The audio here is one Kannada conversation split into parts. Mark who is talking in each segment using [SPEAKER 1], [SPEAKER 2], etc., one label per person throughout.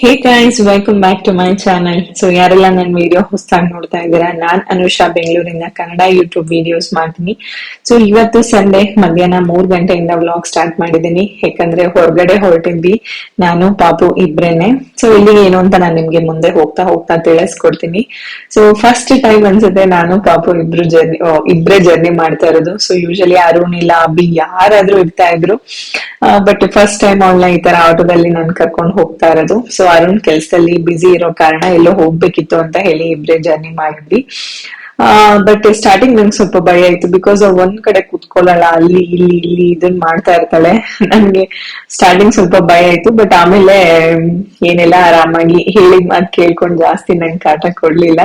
[SPEAKER 1] Hey guys welcome back to my channel so ಯಾರೆಲ್ಲ ನನ್ನ ವಿಡಿಯೋ ಹೊಸದಾಗಿ ನೋಡ್ತಾ ಇದ್ದೀರಾ? ನಾನ್ ಅನುಷಾ, ಬೆಂಗಳೂರಿಂದ ಕನ್ನಡ ಯೂಟ್ಯೂಬ್ ವಿಡಿಯೋಸ್ ಮಾಡ್ತೀನಿ. ಸೊ ಇವತ್ತು ಸಂಡೆ ಮಧ್ಯಾಹ್ನ ಮೂರ್ ಗಂಟೆಯಿಂದ ವ್ಲಾಗ್ ಸ್ಟಾರ್ಟ್ ಮಾಡಿದ್ದೀನಿ. ಯಾಕಂದ್ರೆ ಹೊರಗಡೆ ಹೊರಟಿದ್ವಿ. ನಾನು, ಪಾಪು, ಇಬ್ರೇನೆ. ಸೊ ಇಲ್ಲಿ ಏನು ಅಂತ ನಾನು ನಿಮ್ಗೆ ಮುಂದೆ ಹೋಗ್ತಾ ಹೋಗ್ತಾ ತಿಳಿಸ್ಕೊಡ್ತೀನಿ. ಸೊ ಫಸ್ಟ್ ಟೈಮ್ ಅನ್ಸುತ್ತೆ ನಾನು, ಪಾಪು, ಇಬ್ರು ಜರ್ನಿ ಇಬ್ರೇ ಜರ್ನಿ ಮಾಡ್ತಾ ಇರೋದು. ಸೊ ಯೂಶಲಿ ಅರುಣ್ ಇಲ್ಲ, ಅಭಿ, ಯಾರಾದ್ರೂ ಇರ್ತಾ ಇದ್ರು. ಬಟ್ ಫಸ್ಟ್ ಟೈಮ್ ಅವಳನ್ನ ಈ ತರ ಆಟೋದಲ್ಲಿ ನಾನು ಕರ್ಕೊಂಡು ಹೋಗ್ತಾ ಇರೋದು. ಸೊ ಅರುಣ್ ಕೆಲ್ಸದಲ್ಲಿ ಬಿಸಿ ಇರೋ ಕಾರಣ ಎಲ್ಲೋ ಹೋಗ್ಬೇಕಿತ್ತು ಅಂತ ಹೇಳಿ ಇಬ್ರೆ ಜರ್ನಿ ಮಾಡಿದ್ವಿ. ಬಟ್ ಸ್ಟಾರ್ಟಿಂಗ್ ನಂಗೆ ಸ್ವಲ್ಪ ಭಯ ಆಯ್ತು ಬಿಕಾಸ್ ಒಂದ್ ಕಡೆ ಕುತ್ಕೊಳ್ಳಲ್ಲ, ಅಲ್ಲಿ, ಇಲ್ಲಿ ಇಲ್ಲಿ ಇದನ್ ಮಾಡ್ತಾ ಇರ್ತಾಳೆ. ನನ್ಗೆ ಸ್ಟಾರ್ಟಿಂಗ್ ಸ್ವಲ್ಪ ಭಯ ಆಯ್ತು ಬಟ್ ಆಮೇಲೆ, ಏನೆಲ್ಲ ಆರಾಮಾಗಿ ಹೇಳಿದ್ ಮಾತು ಕೇಳ್ಕೊಂಡು ಜಾಸ್ತಿ ನಂಗೆ ಕಾಟ ಕೊಡ್ಲಿಲ್ಲ.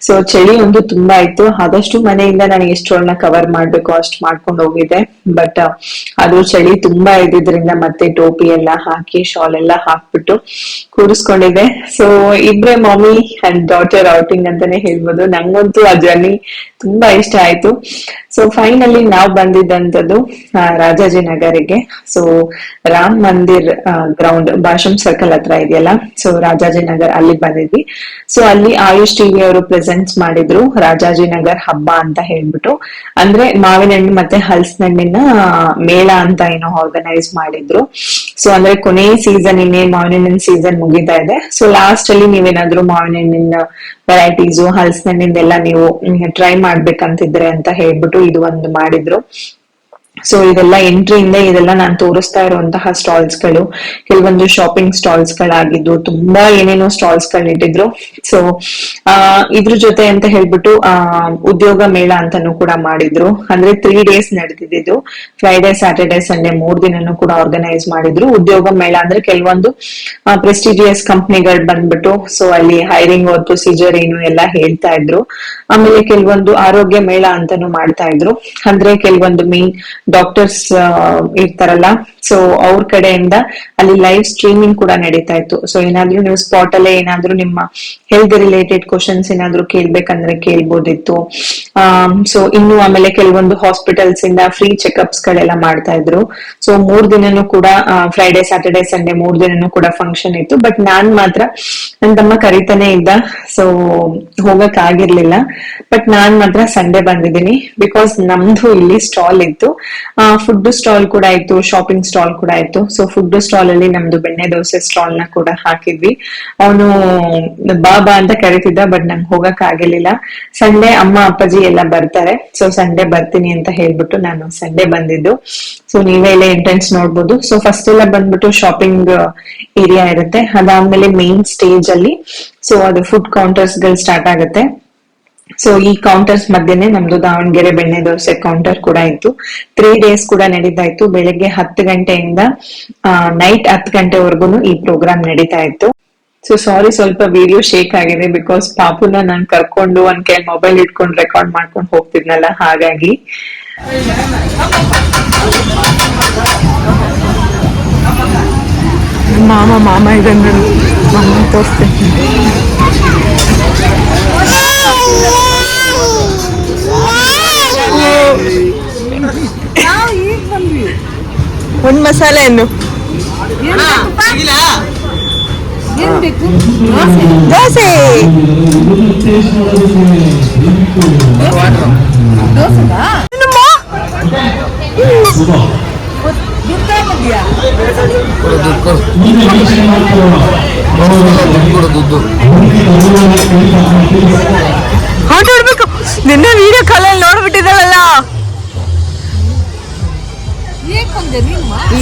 [SPEAKER 1] ಸೊ ಚಳಿ ಒಂದು ತುಂಬಾ ಆಯ್ತು. ಆದಷ್ಟು ಮನೆಯಿಂದ ನಾನು ಎಷ್ಟೊಳನ್ನ ಕವರ್ ಮಾಡ್ಬೇಕು ಅಷ್ಟು ಮಾಡ್ಕೊಂಡು ಹೋಗಿದ್ದೆ. ಬಟ್ ಅದು ಚಳಿ ತುಂಬಾ ಇದ್ದಿದ್ರಿಂದ ಮತ್ತೆ ಟೋಪಿ ಎಲ್ಲ ಹಾಕಿ ಶಾಲ್ ಎಲ್ಲ ಹಾಕ್ಬಿಟ್ಟು ಕೂರಿಸ್ಕೊಂಡಿದ್ದೆ. ಸೊ ಇಬ್ರೆ ಮಮ್ಮಿ ಅಂಡ್ ಡಾಟರ್ ಔಟಿಂಗ್ ಅಂತಾನೆ ಹೇಳ್ಬೋದು. ನಂಗಂತೂ ಆ ಜರ್ನಿ ತುಂಬಾ ಇಷ್ಟ ಆಯ್ತು. ಸೊ ಫೈನಲಿ ನಾವು ಬಂದಿದ್ದಂಥದ್ದು ರಾಜಾಜಿನಗರಿಗೆ so Ram Mandir ground Bhashyam circle ಹತ್ರ ಇದೆಯಲ್ಲ? ಸೊ ರಾಜಾಜಿನಗರ್ ಅಲ್ಲಿ ಬಂದಿದ್ವಿ. ಸೊ ಅಲ್ಲಿ ಆಯುಷ್ ಟಿವಿ ಅವರು ಪ್ರೆಸೆಂಟ್ಸ್ ಮಾಡಿದ್ರು ರಾಜಾಜಿನಗರ್ ಹಬ್ಬ ಅಂತ ಹೇಳ್ಬಿಟ್ಟು. ಅಂದ್ರೆ ಮಾವಿನ ಹಣ್ಣು ಮತ್ತೆ ಹಲ್ಸಿನಣ್ಣಿನ ಮೇಳ ಅಂತ ಏನೋ ಆರ್ಗನೈಸ್ ಮಾಡಿದ್ರು. ಸೊ ಅಂದ್ರೆ ಕೊನೆ ಸೀಸನ್ ಇನ್ನೇ ಮಾವಿನ ಹಣ್ಣಿನ ಸೀಸನ್ ಮುಗಿತಾ ಇದೆ. ಸೊ ಲಾಸ್ಟ್ ಅಲ್ಲಿ ನೀವೇನಾದ್ರೂ ಮಾವಿನ ಹಣ್ಣಿನ ವೆರೈಟೀಸ್ ಹಲಸಿನಣ್ಣಿಂದೆಲ್ಲ ನೀವು ಟ್ರೈ ಮಾಡ್ಬೇಕಂತಿದ್ರೆ ಅಂತ ಹೇಳ್ಬಿಟ್ಟು ಇದು ಒಂದು ಮಾಡಿದ್ರು. ಸೊ ಇದೆಲ್ಲ ಎಂಟ್ರಿಯಿಂದ ಇದೆಲ್ಲ ನಾನು ತೋರಿಸ್ತಾ ಇರುವಂತಹ ಸ್ಟಾಲ್ಸ್ಗಳು. ಕೆಲವೊಂದು ಶಾಪಿಂಗ್ ಸ್ಟಾಲ್ಸ್ ಗಳಾಗಿದ್ದು, ತುಂಬಾ ಏನೇನೋ ಸ್ಟಾಲ್ಸ್ಗಳು ಇಟ್ಟಿದ್ರು ಸೊ ಆ, ಇದ್ರ ಜೊತೆ ಅಂತ ಹೇಳ್ಬಿಟ್ಟು, ಆ, ಉದ್ಯೋಗ ಮೇಳ ಅಂತಾನು ಕೂಡ ಮಾಡಿದ್ರು. ಅಂದ್ರೆ ತ್ರೀ ಡೇಸ್ ನಡೆದಿದ್ದು ಫ್ರೈಡೆ ಸ್ಯಾಟರ್ಡೆ ಸಂಡೇ ಮೂರ್ ದಿನನೂ ಕೂಡ ಆರ್ಗನೈಸ್ ಮಾಡಿದ್ರು. ಉದ್ಯೋಗ ಮೇಳ ಅಂದ್ರೆ ಕೆಲವೊಂದು ಪ್ರೆಸ್ಟಿಜಿಯಸ್ ಕಂಪ್ನಿಗಳು ಬಂದ್ಬಿಟ್ಟು ಸೊ ಅಲ್ಲಿ ಹೈರಿಂಗ್ ಪ್ರೊಸೀಜರ್ ಏನು ಎಲ್ಲ ಹೇಳ್ತಾ ಇದ್ರು. ಆಮೇಲೆ ಕೆಲವೊಂದು ಆರೋಗ್ಯ ಮೇಳ ಅಂತಾನು ಮಾಡ್ತಾ ಇದ್ರು. ಅಂದ್ರೆ ಕೆಲವೊಂದು ಮೀನ್ ಡಾಕ್ಟರ್ಸ್ ಇರ್ತಾರಲ್ಲ. ಸೊ ಅವ್ರ ಕಡೆಯಿಂದ ಅಲ್ಲಿ ಲೈವ್ ಸ್ಟ್ರೀಮಿಂಗ್ ಕೂಡ ನಡೀತಾ ಇತ್ತು. ಸೊ ಏನಾದ್ರೂ ನೀವು ಸ್ಪಾಟ್ ಅಲ್ಲೇ ಏನಾದ್ರೂ ನಿಮ್ಮ ಹೆಲ್ತ್ ರಿಲೇಟೆಡ್ ಕ್ವಶನ್ಸ್ ಏನಾದ್ರೂ ಕೇಳ್ಬೇಕಂದ್ರೆ ಕೇಳ್ಬೋದಿತ್ತು. ಸೊ ಇನ್ನು ಆಮೇಲೆ ಕೆಲವೊಂದು ಹಾಸ್ಪಿಟಲ್ಸ್ ಇಂದ ಫ್ರೀ ಚೆಕ್ಅಪ್ಸ್ ಗಳೆಲ್ಲ ಮಾಡ್ತಾ ಇದ್ರು. ಸೊ ಮೂರ್ ದಿನನೂ ಕೂಡ ಫ್ರೈಡೆ ಸ್ಯಾಟರ್ಡೆ ಸಂಡೇ ಮೂರ್ ದಿನನೂ ಕೂಡ ಫಂಕ್ಷನ್ ಇತ್ತು. ಬಟ್ ನಾನ್ ಮಾತ್ರ, ನನ್ ತಮ್ಮ ಕರಿತಾನೆ ಇದ್ದ. ಸೊ ಹೋಗಕ್ ಆಗಿರ್ಲಿಲ್ಲ. ಬಟ್ ನಾನ್ ಮಾತ್ರ ಸಂಡೇ ಬಂದಿದ್ದೀನಿ. ಬಿಕಾಸ್ ನಮ್ದು ಇಲ್ಲಿ ಸ್ಟಾಲ್ ಇತ್ತು. ಫುಡ್ ಸ್ಟಾಲ್ ಕೂಡ ಇತ್ತು ಶಾಪಿಂಗ್ ಸ್ಟಾಲ್ ಕೂಡ ಇತ್ತು ಸೊ ಫುಡ್ ಸ್ಟಾಲ್ ಅಲ್ಲಿ ನಮ್ದು ಬೆಣ್ಣೆ ದೋಸೆ ಸ್ಟಾಲ್ನ ಕೂಡ ಹಾಕಿದ್ವಿ. ಅವನು ಬಾಬಾ ಅಂತ ಕರಿತಿದ್ದ ಬಟ್ ನಂಗೆ ಹೋಗಕ್ ಆಗಿರ್ಲಿಲ್ಲ. ಸಂಡೆ ಅಮ್ಮ, ಅಪ್ಪಾಜಿ ಎಲ್ಲ ಬರ್ತಾರೆ. ಸೊ ಸಂಡೆ ಬರ್ತೀನಿ ಅಂತ ಹೇಳ್ಬಿಟ್ಟು ನಾನು ಸಂಡೆ ಬಂದಿದ್ದು. ಸೊ ನೀವೇ ಎಲ್ಲ ಎಂಟ್ರೆನ್ಸ್ ನೋಡ್ಬೋದು. ಸೊ ಫಸ್ಟ್ ಎಲ್ಲ ಬಂದ್ಬಿಟ್ಟು ಶಾಪಿಂಗ್ ಏರಿಯಾ ಇರುತ್ತೆ. ಅದಾದ್ಮೇಲೆ ಮೇನ್ ಸ್ಟೇಜ್ ಅಲ್ಲಿ. ಸೊ ಅದು ಫುಡ್ ಕೌಂಟರ್ಸ್ಗಳು ಸ್ಟಾರ್ಟ್ ಆಗುತ್ತೆ. ಸೊ ಈ ಕೌಂಟರ್ಸ್ ಮಧ್ಯೆನೆ ನಮ್ದು ದಾವಣಗೆರೆ ಬೆಣ್ಣೆ ದೋಸೆ ಕೌಂಟರ್ ಕೂಡ ಇತ್ತು. ತ್ರೀ ಡೇಸ್ ಕೂಡ ನಡೀತಾ ಇತ್ತು ಬೆಳಗ್ಗೆ ಹತ್ತು ಗಂಟೆಯಿಂದ ನೈಟ್ ಹತ್ತು ಗಂಟೆವರೆಗೂ ಈ ಪ್ರೋಗ್ರಾಮ್ ನಡೀತಾ ಇತ್ತು ಸೊ ಸಾರಿ ಸ್ವಲ್ಪ ವಿಡಿಯೋ ಶೇಕ್ ಆಗಿದೆ ಬಿಕಾಸ್ ಪಾಪುನ ನಾನು ಕರ್ಕೊಂಡು ಒಂದ್ ಕೈ ಮೊಬೈಲ್ ಇಟ್ಕೊಂಡು ರೆಕಾರ್ಡ್ ಮಾಡ್ಕೊಂಡು ಹೋಗ್ತಿದ್ನಲ್ಲ, ಹಾಗಾಗಿ. ಮಾಮ ಮಾಮ ಇದನ್ನ ತೋರಿಸ್ತೀನಿ. ಒಂದ್ ಮಸಾಲೆ ಹಣ್ಣು. ದೋಸೆ. ಆಟ ಆಡ್ಬೇಕು. ನಿನ್ನೆ ವಿಡಿಯೋ ಕಾಲಲ್ಲಿ ನೋಡ್ಬಿಟ್ಟಿದ್ದಾಳಲ್ಲ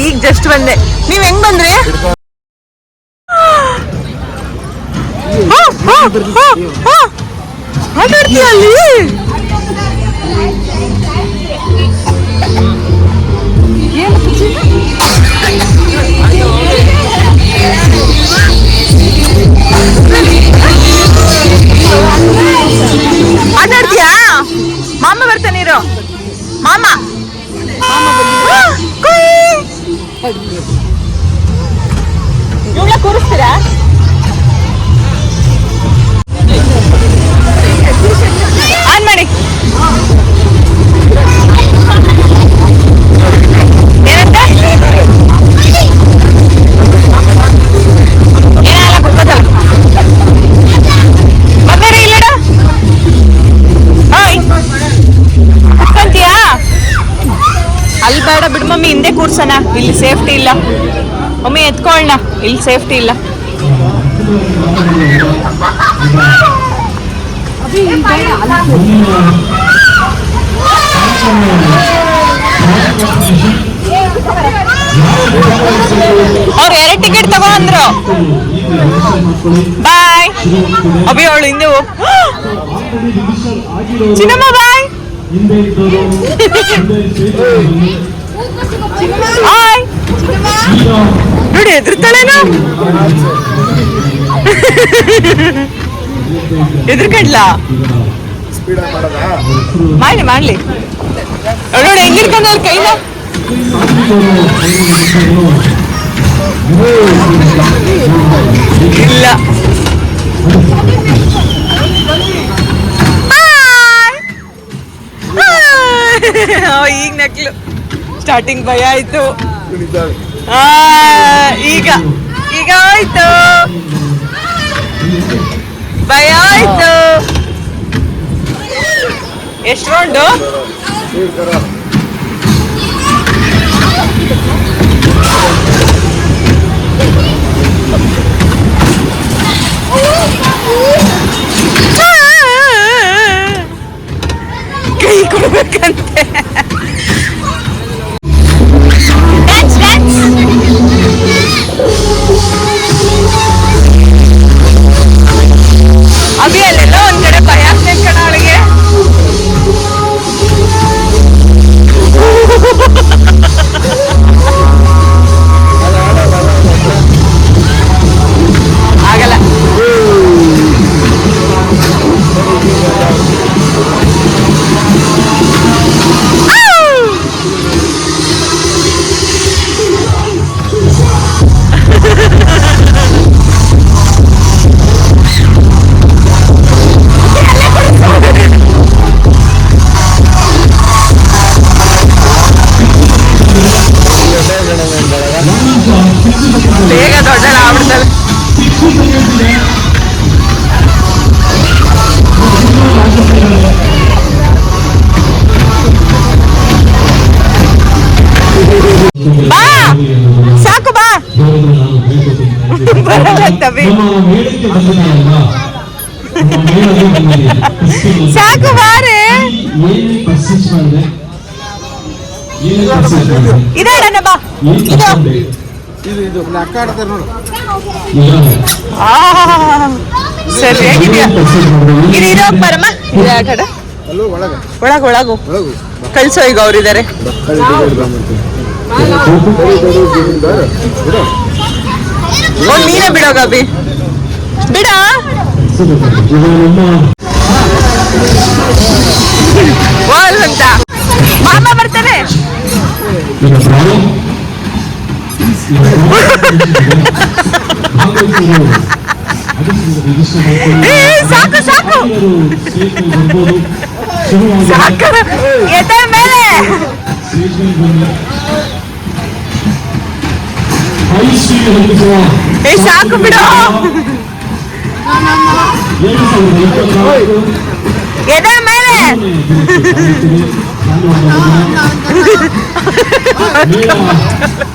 [SPEAKER 1] ಈಗ ಜಸ್ಟ್ ಬಂದೆ. ನೀವ್ ಹೆಂಗ್ ಬಂದ್ರಿ? ಅಲ್ಲಿ? ಆಟ
[SPEAKER 2] ಇಲ್ಲಿ. ಒಮ್ಮೆ ಎತ್ಕೊಳ್ಳ ಇಲ್ಲಿ ಸೇಫ್ಟಿ ಇಲ್ಲ. ಅವ್ರು ಎರಡು ಟಿಕೆಟ್ ತಗೋ ಅಂದ್ರು ಬಾಯ್ ಅಭಿ ಅವಳು ಹಿಂದೆ ಚಿನ್ನಮ್ಮ ಬಾಯ್ ಹಾಯ್ ನೋಡಿ ಎದುರ್ತಾಳೇನು? ಎದುರ್ಕಡ್ಲ? ಮಾಡ್ಲಿ ಮಾಡ್ಲಿ. ನೋಡಿ ಹೆಂಗಿರ್ಕೊಂಡ ಕೈನ? ಇಲ್ಲ. ಈಗ ನಕ್ಲು. ಸ್ಟಾರ್ಟಿಂಗ್ ಭಯ ಆಯ್ತು. ಆ, ಈಗ ಈಗ ಆಯ್ತು. ಭಯ ಆಯ್ತು. ಎಷ್ಟು ರೌಂಡು ಸಾಕು ಬಾರೆ. ಇದಾಡಣ ಬಾ. ಇದು.
[SPEAKER 3] ಇದು ಇದು ಅಕ್ಕ ಆಡ್ತಾರೆ ನೋಡು.
[SPEAKER 2] ಆ, ಸರಿ ಹೇಗಿದ್ಯಾ? ಇದು ಇರೋ ಪರಮ. ಇದೆ ಕಡೆ
[SPEAKER 3] ಒಳಗೆ.
[SPEAKER 2] ಒಳಗು ಕಳ್ಸೋ ಈಗ ನೀನೇ ಬಿಡ. ವಾಲ್ ಅಂತ. ಮಾಮ ಬರ್ತಾನೆ. ಏ, ಸಾಕು ಸಾಕು. ಸಾಕು. ಎದೆ ಮೇಲೆ. ಏ ಸಾಕು ಬಿಡು. ಎದೆ ಮೇಲೆ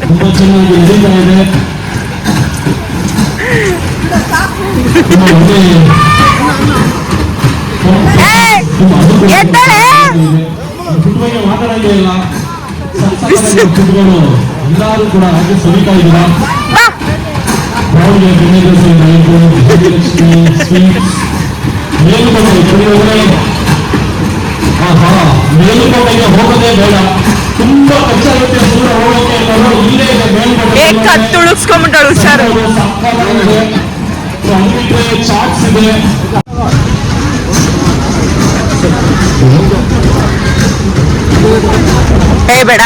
[SPEAKER 4] ತುಂಬಾ ಚೆನ್ನಾಗಿ ನಡೀತಾ ಇದೆ ತುಂಬಾ ಒಳ್ಳೆ
[SPEAKER 2] ಏ
[SPEAKER 4] ತುಂಬಾ ಅದ್ಭುತ
[SPEAKER 2] ಎದ್ದಾಳೆ
[SPEAKER 4] ಫುಡ್ ಬಗ್ಗೆ ಮಾತಾಡಂಗೇ ಇಲ್ಲ ಫುಡ್ಗಳು ಎಲ್ಲರೂ ಕೂಡ ಹಾಗೆ ಸವಿತಾ ಇದ್ದೀರಾ
[SPEAKER 2] ಬಾ
[SPEAKER 4] ಪ್ರೌಢಿಗೆ ಬೆಣ್ಣೆದೋಸೆ ನಾಯಕು ಭಾಗ್ಯಲಕ್ಷ್ಮಿ ಸ್ವೀಟ್ಸ್ ಮೇಲುಕೋಟೆ ಕುಡಿಯೋದ್ರೆ ಆಹಾ ಮೇಲುಕೋಟೆಗೆ ಹೋಗೋದೇ ಬೇಡ ತುಂಬಾ ಖರ್ಚಾಗುತ್ತೆ ದೂರ ಹೋಗೋಕೆ ಅನ್ನೋರು ಇಲ್ಲೇ ಇದೆ
[SPEAKER 2] ಏ
[SPEAKER 4] ಮೇಲ್ಕೋಟೆ
[SPEAKER 2] ಕತ್ತು ತುಳುಕ್ಸ್ಕೊಂಬಿಟ್ಟಳು ಹುಷಾರು
[SPEAKER 4] ಸಕ್ಕತ್ತಾಗಿದೆ ಸೊ ಅಲ್ಲಿ ಬಿಟ್ರೆ ಚಾಟ್ಸ್ ಇದೆ
[SPEAKER 2] ಏ ಬೇಡ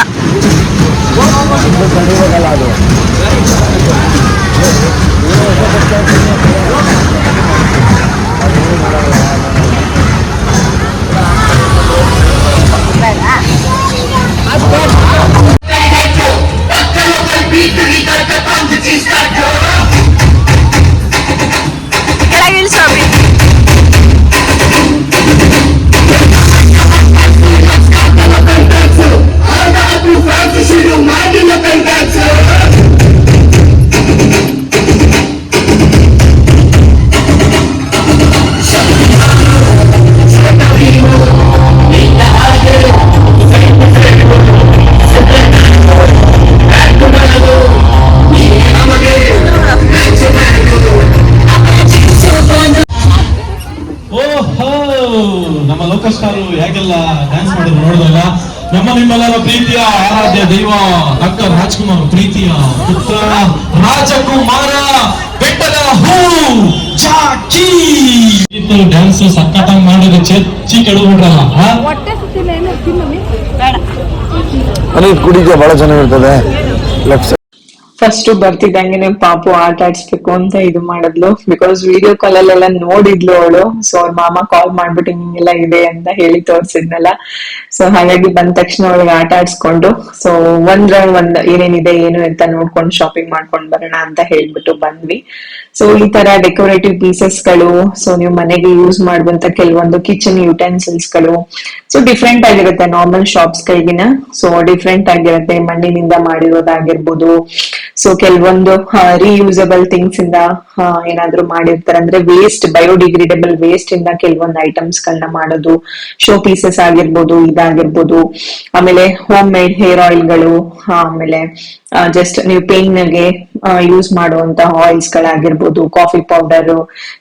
[SPEAKER 2] ದೈವ ಡಾಕ್ಟರ್ ರಾಜ್ಕುಮಾರ್ ಪ್ರೀತಿಯ ಪುತ್ರ ರಾಜಕುಮಾರ ಬೆಟ್ಟದ ಹೂ ಜಾಕಿ. ಡ್ಯಾನ್ಸ್ ಸಕ್ಕತ್ತ ಮಾಡಿದ್ರೆ ಚಚ್ಚಿ ಕೆಡಬಿಟ್ರಲ್ಲ
[SPEAKER 3] ಹೊಟ್ಟೆ ಸುತ್ತಿಲ್ಲ ಏನು ತಿನ್ನಮ್ಮಿ ಬೇಡ.
[SPEAKER 5] ನನಗೆ ಕುಡಿಕೆ ಬಹಳ ಚೆನ್ನಾಗಿರ್ತದೆ ಲೆಫ್ಟ್
[SPEAKER 1] ಫಸ್ಟ್ ಬರ್ತಿದ್ದಂಗೆನೆ ಪಾಪು ಆಟ ಆಡ್ಸ್ಬೇಕು ಅಂತ ಇದು ಮಾಡಿದ್ಲು. ಬಿಕಾಸ್ ವಿಡಿಯೋ ಕಾಲ್ ಅಲ್ಲೆಲ್ಲ ನೋಡಿದ್ಲು ಅವಳು. ಸೊ ಅವ್ರ ಮಾಮ ಕಾಲ್ ಮಾಡ್ಬಿಟ್ಟು ಹಿಂಗೆಲ್ಲ ಇದೆ ಅಂತ ಹೇಳಿ ತೋರ್ಸಿದ್ನಲ್ಲ. ಸೊ ಹಾಗಾಗಿ ಬಂದ ತಕ್ಷಣ ಅವಳಿಗೆ ಆಟ ಆಡ್ಸ್ಕೊಂಡು ಸೊ ಒಂದ್ ರೌಂಡ್ ಒಂದ್ ಏನೇನಿದೆ, ಏನು ಅಂತ ನೋಡ್ಕೊಂಡು ಶಾಪಿಂಗ್ ಮಾಡ್ಕೊಂಡ್ ಬರೋಣ ಅಂತ ಹೇಳ್ಬಿಟ್ಟು ಬಂದ್ವಿ. ಸೊ ಈ ತರ ಡೆಕೋರೇಟಿವ್ ಪೀಸಸ್ಗಳು ಸೊ ನೀವು ಮನೆಗೆ ಯೂಸ್ ಮಾಡುವಂತ ಕೆಲವೊಂದು ಕಿಚನ್ ಯುಟೆನ್ಸಿಲ್ಸ್ಗಳು. ಸೊ ಡಿಫ್ರೆಂಟ್ ಆಗಿರುತ್ತೆ ನಾರ್ಮಲ್ ಶಾಪ್ಸ್ ಗಳಿಗಿನ. ಸೊ ಡಿಫ್ರೆಂಟ್ ಆಗಿರುತ್ತೆ ಮಣ್ಣಿನಿಂದ ಮಾಡಿರೋದಾಗಿರ್ಬೋದು. ಸೊ ಕೆಲವೊಂದು ರೀಯೂಸಬಲ್ ಥಿಂಗ್ಸ್ ಇಂದ ಏನಾದ್ರು ಮಾಡಿರ್ತಾರೆ. ಅಂದ್ರೆ ವೇಸ್ಟ್ ಬಯೋಡಿಗ್ರೇಡಬಲ್ ವೇಸ್ಟ್ ಇಂದ ಕೆಲವೊಂದು ಐಟಮ್ಸ್ ಗಳನ್ನ ಮಾಡೋದು ಶೋ ಪೀಸಸ್ ಆಗಿರ್ಬೋದು, ಇದಾಗಿರ್ಬೋದು. ಆಮೇಲೆ ಹೋಮ್ ಮೇಡ್ ಹೇರ್ ಆಯಿಲ್ಗಳು ಆಮೇಲೆ ಜಸ್ಟ್ ನೀವು ಪೇನ್ಗೆ ಯೂಸ್ ಮಾಡುವಂತ oils ಗಳಾಗಿರ್ಬೋದು coffee powder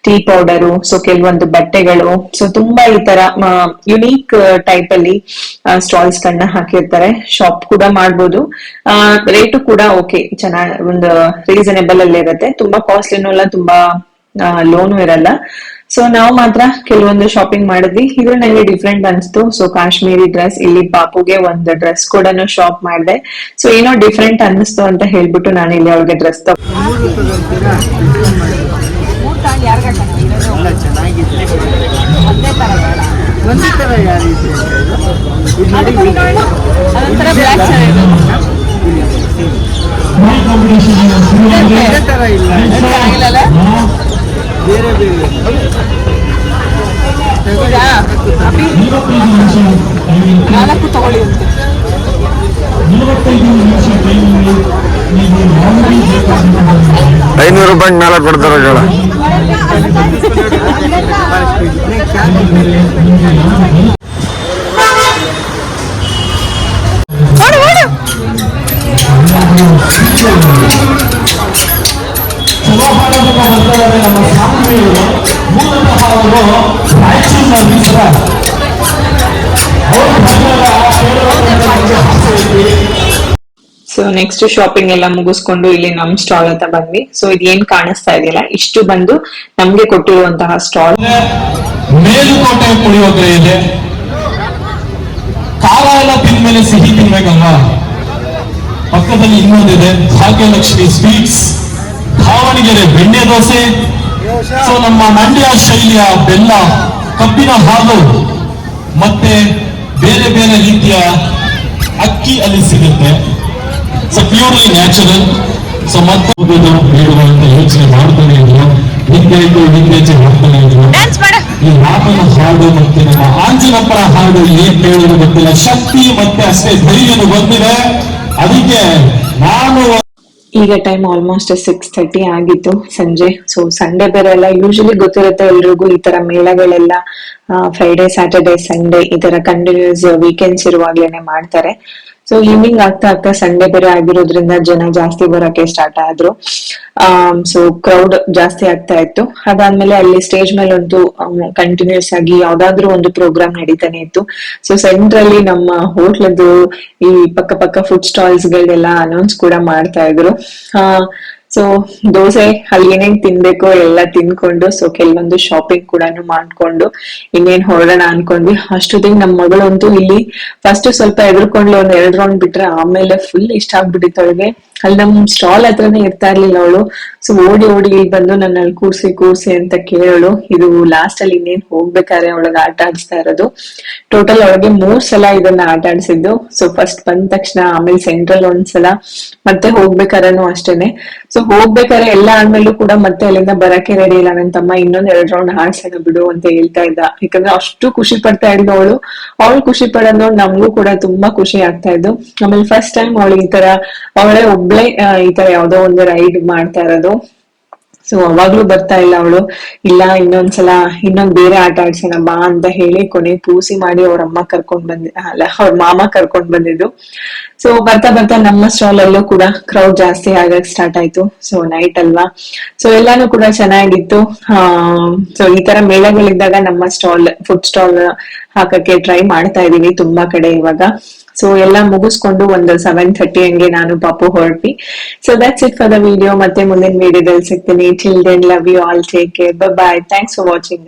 [SPEAKER 1] tea powder so ಕೆಲವೊಂದು ಬಟ್ಟೆಗಳು ಸೊ ತುಂಬಾ ಈ ತರ ಯುನೀಕ್ ಟೈಪ್ ಅಲ್ಲಿ ಸ್ಟಾಲ್ಸ್ ಗಳನ್ನ ಹಾಕಿರ್ತಾರೆ. ಶಾಪ್ ಕೂಡ ಮಾಡ್ಬೋದು. ರೇಟು ಕೂಡ ಓಕೆ ಚೆನ್ನಾಗಿ ಒಂದು ರೀಸನೇಬಲ್ ಅಲ್ಲಿ ಇರುತ್ತೆ ತುಂಬಾ ಕಾಸ್ಟ್ಲಿನೂ ಅಲ್ಲ, ತುಂಬಾ ಲೋನು ಇರಲ್ಲ. ಸೊ ನಾವು ಮಾತ್ರ ಕೆಲವೊಂದು ಶಾಪಿಂಗ್ ಮಾಡಿದ್ವಿ. ಇದು ನನಗೆ ಡಿಫ್ರೆಂಟ್ ಅನಿಸ್ತು. ಸೊ ಕಾಶ್ಮೀರಿ ಡ್ರೆಸ್ ಇಲ್ಲಿ ಪಾಪುಗೆ ಒಂದು ಡ್ರೆಸ್ ಕೂಡ ಶಾಪ್ ಮಾಡಿದೆ. ಸೊ ಏನೋ ಡಿಫ್ರೆಂಟ್ ಅನಿಸ್ತು ಅಂತ ಹೇಳ್ಬಿಟ್ಟು ನಾನು ಇಲ್ಲಿ ಅವ್ರಿಗೆ ಡ್ರೆಸ್
[SPEAKER 3] ತಗೊಂಡು
[SPEAKER 5] ಬೇರೆ ಬೇರೆ
[SPEAKER 3] ನಾಲ್ಕು ತಗೊಳ್ಳಿ ಅಂತೆ
[SPEAKER 5] ಐನೂರು ರೂಪಾಯಿ ನಾಲ್ಕು ಕೊಡ್ತಾರೆ
[SPEAKER 1] ನೆಕ್ಸ್ಟ್ ಶಾಪಿಂಗ್ ಎಲ್ಲ ಮುಗಿಸ್ಕೊಂಡು ಇಲ್ಲಿ ನಮ್ ಸ್ಟಾಲ್ ಅಂತ ಬಂದ್ವಿ. ಸೊ ಇದು ಏನ್ ಕಾಣಿಸ್ತಾ ಇದೆಯಲ್ಲ, ಇಷ್ಟು ಬಂದು ನಮ್ಗೆ ಕೊಟ್ಟಿರುವಂತಹ ಸ್ಟಾಲ್
[SPEAKER 2] ಮೇಲುಕೋಟೆ ಪುಳಿಯೋಗರೆ ಇದೆ. ಕಾಲ ಎಲ್ಲ ತಿಂದ್ಮೇಲೆ ಸಿಹಿ ತಿನ್ಬೇಕಲ್ವಾ? ಪಕ್ಕದಲ್ಲಿ ಇನ್ನೊಂದಿದೆ, ಭಾಗ್ಯಲಕ್ಷ್ಮಿ ಸ್ವೀಟ್ಸ್ ದಾವಣಗೆರೆ ಬೆಣ್ಣೆ ದೋಸೆ. ಸೊ ನಮ್ಮ ಮಂಡ್ಯ ಶೈಲಿಯ ಬೆಲ್ಲ, ಕಬ್ಬಿನ ಹಾಲು, ಮತ್ತೆ ಬೇರೆ ಬೇರೆ ರೀತಿಯ ಅಕ್ಕಿ ಅಲ್ಲಿ ಸಿಗುತ್ತೆ. ಸೊ ಪ್ಯೂರ್ಲಿ ನ್ಯಾಚುರಲ್ ಸೊ ಮತ್ತೆ ಹೇಳುವಂತ ಅಂತ ಯೋಚನೆ ಮಾಡ್ತಾನೆ ಇದ್ರು ಹಿಂಗಾಯ್ತು ಹಿಂಗಾಚೆ ಮಾಡ್ತಾನೆ ಇದ್ರು ಈ ಮಾತನ ಹಾಡು ಮತ್ತೆ ನಮ್ಮ ಆಂಜನಪ್ಪನ ಹಾಡು ಏನ್ ಕೇಳಿದ್ರು ಗೊತ್ತಿಲ್ಲ ಶಕ್ತಿ ಮತ್ತೆ ಅಷ್ಟೇ ಧೈರ್ಯನು ಬಂದಿದೆ. ಅದಕ್ಕೆ ನಾನು
[SPEAKER 1] ಈಗ ಟೈಮ್ ಆಲ್ಮೋಸ್ಟ್ ಸಿಕ್ಸ್ ತರ್ಟಿ ಆಗಿತ್ತು ಸಂಜೆ. ಸೊ ಸಂಡೇ ಬೇರೆ ಎಲ್ಲ ಯೂಶಲಿ ಗೊತ್ತಿರುತ್ತೆ ಎಲ್ರಿಗೂ ಈ ತರ ಮೇಳಗಳೆಲ್ಲ ಫ್ರೈಡೆ ಸ್ಯಾಟರ್ಡೆ ಸಂಡೇ ಈ ತರ ಕಂಟಿನ್ಯೂಸ್ ವೀಕೆಂಡ್ಸ್ ಇರುವಾಗ್ಲೇನೆ ಮಾಡ್ತಾರೆ. ಸೊ ಈವ್ನಿಂಗ್ ಆಗ್ತಾ ಆಗ್ತಾ ಸಂಡೇ ಬೇರೆ ಆಗಿರೋದ್ರಿಂದ ಜನ ಜಾಸ್ತಿ ಬರಕ್ಕೆ ಸ್ಟಾರ್ಟ್ ಆದ್ರು. ಸೊ ಕ್ರೌಡ್ ಜಾಸ್ತಿ ಆಗ್ತಾ ಇತ್ತು. ಅದಾದ್ಮೇಲೆ ಅಲ್ಲಿ ಸ್ಟೇಜ್ ಮೇಲೆ ಒಂದು ಕಂಟಿನ್ಯೂಸ್ ಆಗಿ ಯಾವ್ದಾದ್ರು ಒಂದು ಪ್ರೋಗ್ರಾಮ್ ನಡೀತಾನೆ ಇತ್ತು. ಸೊ ಸೆಂಟ್ರಲ್ಲಿ ನಮ್ಮ ಹೋಟ್ಲದ್ದು ಈ ಪಕ್ಕ ಪಕ್ಕ ಫುಡ್ ಸ್ಟಾಲ್ಸ್ ಗಳೆಲ್ಲ ಅನೌನ್ಸ್ ಕೂಡ ಮಾಡ್ತಾ ಇದ್ರು. ಸೊ ದೋಸೆ ಅಲ್ಲಿ ಏನೇನ್ ತಿನ್ಬೇಕೋ, ಎಲ್ಲ ತಿನ್ಕೊಂಡು ಸೊ ಕೆಲವೊಂದು ಶಾಪಿಂಗ್ ಕೂಡ ಮಾಡ್ಕೊಂಡು, ಇನ್ನೇನ್ ಹೊರಡೋಣ ಅನ್ಕೊಂಡ್ವಿ. ಅಷ್ಟೊತ್ತಿಗೆ ನಮ್ ಮಗಳಂತೂ ಇಲ್ಲಿ ಫಸ್ಟ್ ಸ್ವಲ್ಪ ಎದುರ್ಕೊಂಡ್ಲು ಒಂದ್ ಎರಡ್ ರೌಂಡ್ ಬಿಟ್ರೆ ಆಮೇಲೆ ಫುಲ್ ಇಷ್ಟ ಆಗ್ಬಿಟ್ಟಿತ್ತು ಅವಳಿಗೆ. ಅಲ್ಲಿ ನಮ್ ಸ್ಟಾಲ್ ಹತ್ರನೇ ಇರ್ತಾ ಇರ್ಲಿಲ್ಲ ಅವಳು. ಸೊ ಓಡಿ ಓಡಿ ಇಲ್ಲಿ ಬಂದು ನನ್ನ ಕೂರ್ಸಿ ಕೂರ್ಸಿ ಅಂತ ಕೇಳೋಳು. ಇದು ಲಾಸ್ಟ್ ಅಲ್ಲಿ ಇನ್ನೇನ್ ಹೋಗ್ಬೇಕಾದ್ರೆ ಅವಳಗ್ ಆಟ ಆಡಿಸ್ತಾ ಇರೋದು. ಟೋಟಲ್ ಅವಳಿಗೆ ಮೂರ್ ಸಲ ಇದನ್ನ ಆಟ ಆಡಿಸಿದ್ದು. ಸೊ ಫಸ್ಟ್ ಬಂದ ತಕ್ಷಣ ಆಮೇಲೆ ಸೆಂಟ್ರಲ್ ಒಂದ್ಸಲ, ಮತ್ತೆ ಹೋಗ್ಬೇಕಾದ್ರೂ ಅಷ್ಟೇನೆ. ಸೊ ಹೋಗ್ಬೇಕಾದ್ರೆ ಎಲ್ಲ ಆದ್ಮೇಲೂ ಕೂಡ ಮತ್ತೆ ಅಲ್ಲಿಂದ ಬರಕ್ಕೆ ರೆಡಿ ಇಲ್ಲ. ನನ್ನ ತಮ್ಮ ಇನ್ನೊಂದ್ ಎರಡ್ ರೌಂಡ್ ಆಡ್ಸೋಣ ಬಿಡು ಅಂತ ಹೇಳ್ತಾ ಇದ್ದ. ಯಾಕಂದ್ರೆ ಅಷ್ಟು ಖುಷಿ ಪಡ್ತಾ ಇದ್ಲು ಅವಳು. ಅವಳು ಖುಷಿ ಪಡೋದು ನಮ್ಗೂ ಕೂಡ ತುಂಬಾ ಖುಷಿ ಆಗ್ತಾ ಇದ್ದು. ಆಮೇಲೆ ಫಸ್ಟ್ ಟೈಮ್ ಅವಳು ಈ ತರ, ಅವಳೇ ಒಬ್ಳೆ ಈ ತರ ಯಾವ್ದೋ ಒಂದು ರೈಡ್ ಮಾಡ್ತಾ ಇರೋದು. ಸೊ ಅವಾಗ್ಲೂ ಬರ್ತಾ ಇಲ್ಲ ಅವಳು. ಇಲ್ಲ, ಇನ್ನೊಂದ್ಸಲ, ಇನ್ನೊಂದ್ ಬೇರೆ ಆಟ ಆಡ್ಸೋಣ ಬಾ ಅಂತ ಹೇಳಿ ಕೊನೆ ಪೂಸಿ ಮಾಡಿ ಅವ್ರ ಅಮ್ಮ ಕರ್ಕೊಂಡ್ ಬಂದ, ಅಲ್ಲ, ಅವ್ರ ಮಾಮ ಕರ್ಕೊಂಡ್ ಬಂದಿದ್ದು. ಸೊ ಬರ್ತಾ ಬರ್ತಾ ನಮ್ಮ ಸ್ಟಾಲ್ ಅಲ್ಲೂ ಕೂಡ ಕ್ರೌಡ್ ಜಾಸ್ತಿ ಆಗಕ್ ಸ್ಟಾರ್ಟ್ ಆಯ್ತು. ಸೊ ನೈಟ್ ಅಲ್ವಾ? ಸೊ ಎಲ್ಲಾನು ಕೂಡ ಚೆನ್ನಾಗಿತ್ತು. ಸೊ ಈ ತರ ಮೇಳಗಳಿದ್ದಾಗ ನಮ್ಮ ಸ್ಟಾಲ್ ಫುಡ್ ಸ್ಟಾಲ್ ಹಾಕಕ್ಕೆ ಟ್ರೈ ಮಾಡ್ತಾ ಇದೀವಿ ತುಂಬಾ ಕಡೆ ಇವಾಗ. ಸೊ ಎಲ್ಲ ಮುಗಿಸ್ಕೊಂಡು ಒಂದು ಸೆವೆನ್ ಥರ್ಟಿ ಹಂಗೆ ನಾನು ಪಾಪು ಹೊರಟ್ವಿ. So that's it for the video ಮತ್ತೆ ಮುಂದಿನ ವಿಡಿಯೋದಲ್ಲಿ ಸಿಗ್ತೀನಿ. Children love you all take care bye thanks for watching